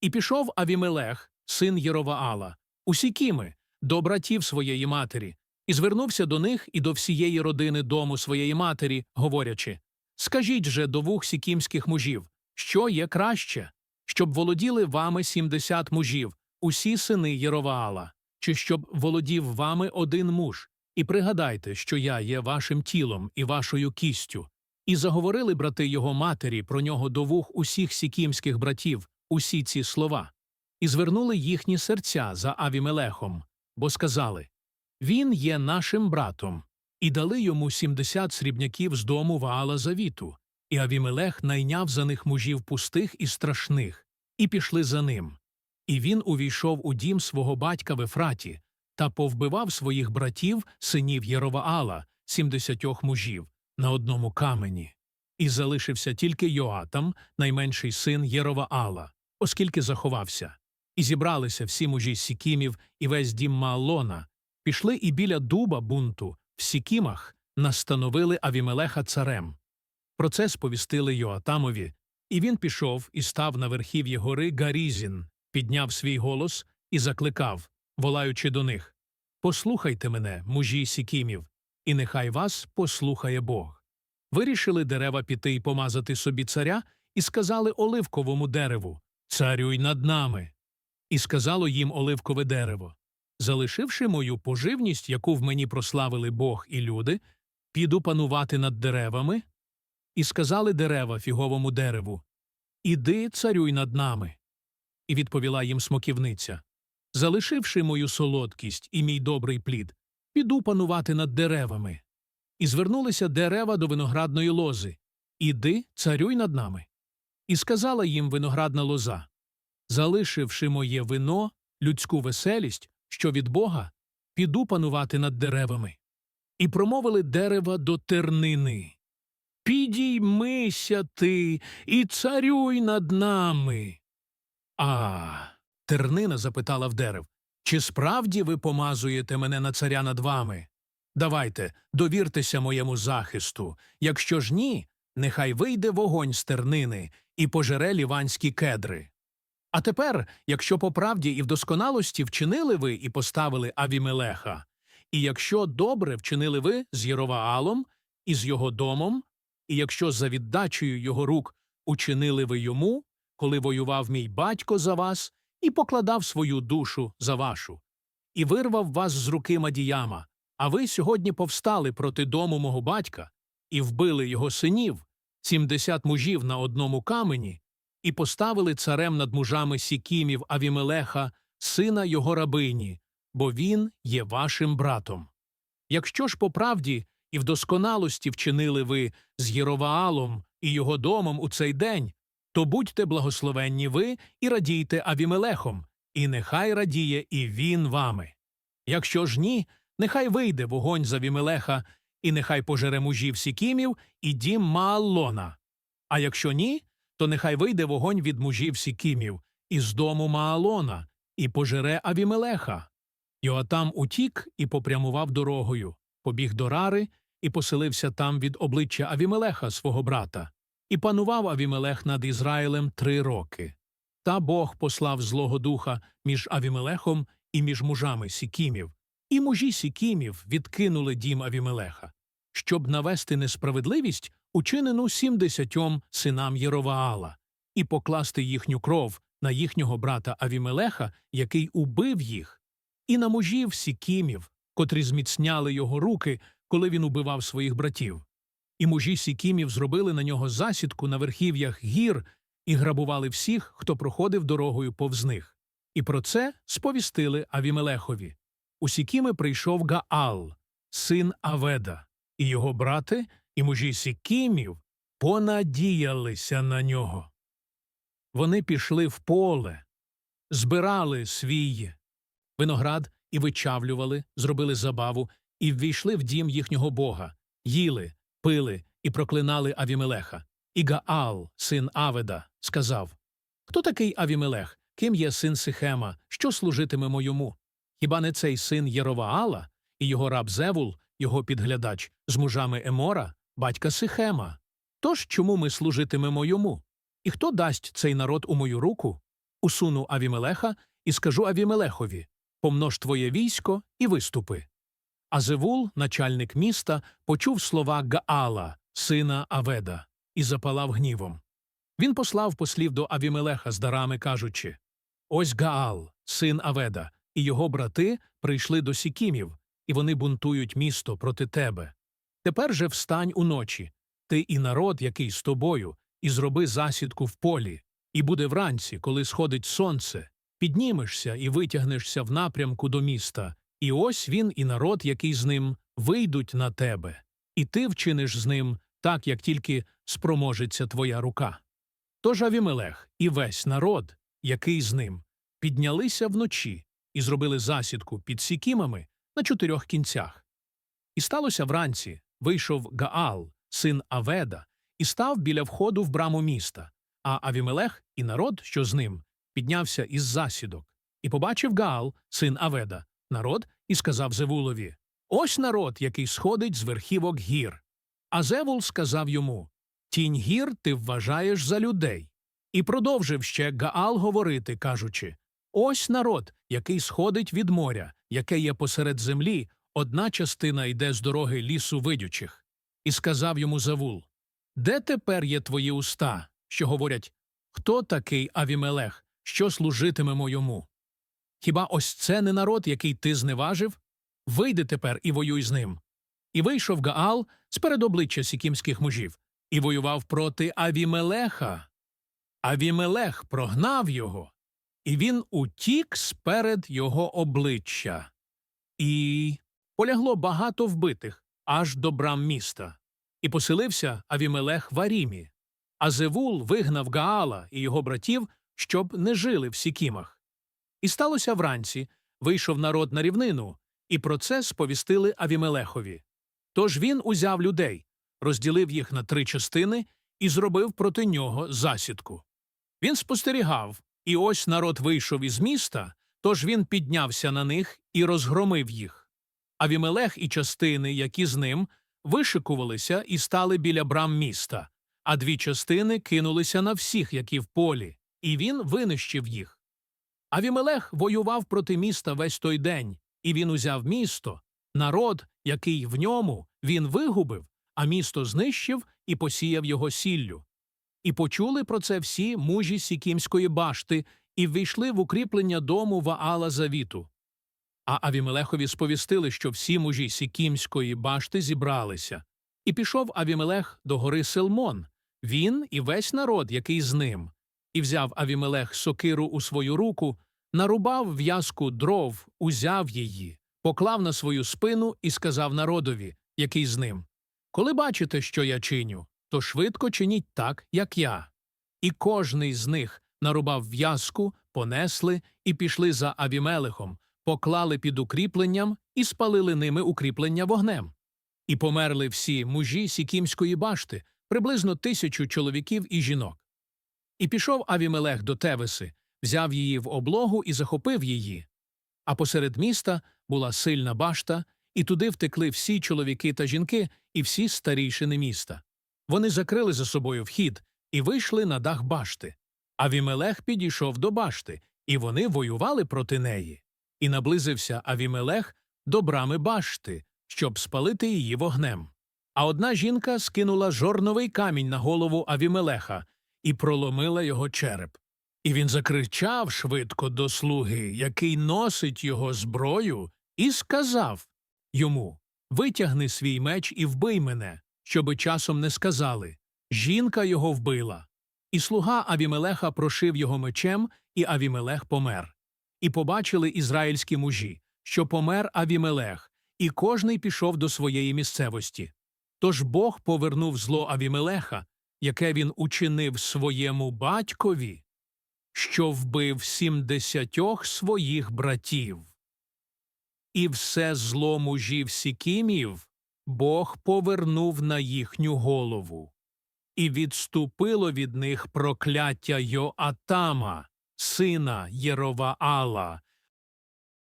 І пішов Авімелех, син Єроваала, у Сікіми, до братів своєї матері, і звернувся до них і до всієї родини дому своєї матері, говорячи Скажіть же до вух сікімських мужів, що є краще, щоб володіли вами сімдесят мужів, усі сини Єроваала, чи щоб володів вами один муж, і пригадайте, що я є вашим тілом і вашою кістю. І заговорили брати його матері про нього до вух усіх сікімських братів, усі ці слова, і звернули їхні серця за Авімелехом, бо сказали Він є нашим братом, і дали йому сімдесят срібняків з дому Ваала Завіту, і Авімелех найняв за них мужів пустих і страшних, і пішли за ним. І він увійшов у дім свого батька в Ефраті та повбивав своїх братів, синів Єроваала, сімдесятьох мужів, на одному камені. І залишився тільки Йоатам, найменший син Єроваала, оскільки заховався. І зібралися всі мужі Сікімів і весь дім Маалона, пішли і біля дуба бунту, в Сікімах, настановили Авімелеха царем. Про це сповістили Йоатамові, і він пішов і став на верхів'ї гори Гарізін, підняв свій голос і закликав, волаючи до них Послухайте мене, мужі Сікімів, і нехай вас послухає Бог. Вирішили дерева піти й помазати собі царя, і сказали оливковому дереву Царюй над нами. І сказало їм оливкове дерево Залишивши мою поживність, яку в мені прославили Бог і люди, піду панувати над деревами. І сказали дерева фіговому дереву Іди, царюй над нами. І відповіла їм смоківниця Залишивши мою солодкість і мій добрий плід, піду панувати над деревами. І звернулися дерева до виноградної лози Іди, царюй над нами. І сказала їм виноградна лоза Залишивши моє вино, людську веселість, що від Бога, піду панувати над деревами. І промовили дерева до тернини Підіймися ти і царюй над нами. А. Тернина запитала в дерев Чи справді ви помазуєте мене на царя над вами? Давайте, довіртеся моєму захисту. Якщо ж ні, нехай вийде вогонь з тернини і пожере ліванські кедри. А тепер, якщо по правді і в досконалості вчинили ви і поставили Авімелеха, і якщо добре вчинили ви з Єроваалом і з його домом, і якщо за віддачею його рук учинили ви йому, коли воював мій батько за вас і покладав свою душу за вашу, і вирвав вас з руки Мадіяма, а ви сьогодні повстали проти дому мого батька і вбили його синів, сімдесят мужів на одному камені, і поставили царем над мужами Сікімів Авімелеха, сина його рабині, бо він є вашим братом. Якщо ж по правді і в досконалості вчинили ви з Єроваалом і його домом у цей день, то будьте благословенні ви і радійте Авімелехом, і нехай радіє і він вами. Якщо ж ні, нехай вийде вогонь з Авімелеха, і нехай пожере мужів Сікімів і дім Мааллона. А якщо ні, то нехай вийде вогонь від мужів Сікімів із дому Маалона, і пожере Авімелеха. Йоатам утік і попрямував дорогою, побіг до Рари і поселився там від обличчя Авімелеха, свого брата. І панував Авімелех над Ізраїлем три роки. Та Бог послав Злого Духа між Авімелехом і між мужами Сікімів, і мужі Сікімів відкинули дім Авімелеха, щоб навести несправедливість, учинену сімдесятьом синам Єроваала, і покласти їхню кров на їхнього брата Авімелеха, який убив їх, і на мужів Сікімів, котрі зміцняли його руки, коли він убивав своїх братів. І мужі Сікімів зробили на нього засідку на верхів'ях гір і грабували всіх, хто проходив дорогою повз них. І про це сповістили Авімелехові. У Сікіми прийшов Гаал, син Аведа, і його брати, і мужі Сікімів понадіялися на нього. Вони пішли в поле, збирали свій виноград і вичавлювали, зробили забаву, і ввійшли в дім їхнього бога, їли, пили і проклинали Авімелеха. І Гаал, син Аведа, сказав Хто такий Авімелех? Ким є син Сихема? Що служитиме йому? Хіба не цей син Єроваала і його раб Зевул, його підглядач, з мужами Емора, батька Сихема? Тож чому ми служитимемо йому? І хто дасть цей народ у мою руку? Усуну Авімелеха і скажу Авімелехові помнож твоє військо і виступи. А Зевул, начальник міста, почув слова Гаала, сина Аведа, і запалав гнівом. Він послав послів до Авімелеха з дарами, кажучи Ось Гаал, син Аведа, і його брати прийшли до Сікімів, і вони бунтують місто проти тебе. Тепер же встань уночі, ти і народ, який з тобою, і зроби засідку в полі, і буде вранці, коли сходить сонце, піднімешся і витягнешся в напрямку до міста, і ось він і народ, який з ним, вийдуть на тебе, і ти вчиниш з ним так, як тільки спроможеться твоя рука. Тож Авімелех і весь народ, який з ним, піднялися вночі і зробили засідку під сікімами на чотирьох кінцях. І сталося вранці, вийшов Гаал, син Аведа, і став біля входу в браму міста, а Авімелех і народ, що з ним, піднявся із засідок. І побачив Гаал, син Аведа, народ, і сказав Зевулові Ось народ, який сходить з верхівок гір. А Зевул сказав йому Тінь гір ти вважаєш за людей. І продовжив ще Гаал говорити, кажучи Ось народ, який сходить від моря, яке є посеред землі, одна частина йде з дороги лісу видючих. І сказав йому Завул Де тепер є твої уста, що говорять Хто такий Авімелех, що служитимемо йому? Хіба ось це не народ, який ти зневажив? Вийди тепер і воюй з ним. І вийшов Гаал з перед обличчя сікімських мужів і воював проти Авімелеха. Авімелех прогнав його, і він утік сперед його обличчя. І полягло багато вбитих аж до брам міста. І поселився Авімелех в Арімі. А Зевул вигнав Гаала і його братів, щоб не жили в Сікімах. І сталося вранці, вийшов народ на рівнину, і про це сповістили Авімелехові. Тож він узяв людей, розділив їх на три частини і зробив проти нього засідку. Він спостерігав, і ось народ вийшов із міста, тож він піднявся на них і розгромив їх. Авімелех і частини, які з ним, вишикувалися і стали біля брам міста, а дві частини кинулися на всіх, які в полі, і він винищив їх. Авімелех воював проти міста весь той день, і він узяв місто, народ, який в ньому він вигубив, а місто знищив і посіяв його сіллю. І почули про це всі мужі Сікімської башти і ввійшли в укріплення дому Ваала Завіту. А Авімелехові сповістили, що всі мужі Сікімської башти зібралися. І пішов Авімелех до гори Селмон, він і весь народ, який з ним. І взяв Авімелех сокиру у свою руку, нарубав в'язку дров, узяв її, поклав на свою спину і сказав народові, який з ним Коли бачите, що я чиню, то швидко чиніть так, як я. І кожний з них нарубав в'язку, понесли і пішли за Авімелехом, поклали під укріпленням і спалили ними укріплення вогнем. І померли всі мужі Сікімської башти, приблизно тисячу чоловіків і жінок. І пішов Авімелех до Тевеси, взяв її в облогу і захопив її. А посеред міста була сильна башта, і туди втекли всі чоловіки та жінки і всі старійшини міста. Вони закрили за собою вхід і вийшли на дах башти. Авімелех підійшов до башти, і вони воювали проти неї. І наблизився Авімелех до брами башти, щоб спалити її вогнем. А одна жінка скинула жорновий камінь на голову Авімелеха і проломила його череп. І він закричав швидко до слуги, який носить його зброю, і сказав йому Витягни свій меч і вбий мене, щоби часом не сказали Жінка його вбила. І слуга Авімелеха прошив його мечем, і Авімелех помер. І побачили ізраїльські мужі, що помер Авімелех, і кожний пішов до своєї місцевості. Тож Бог повернув зло Авімелеха, яке він учинив своєму батькові, що вбив сімдесятьох своїх братів. І все зло мужів Сікімів Бог повернув на їхню голову. І відступило від них прокляття Йоатама, сина Єроваала,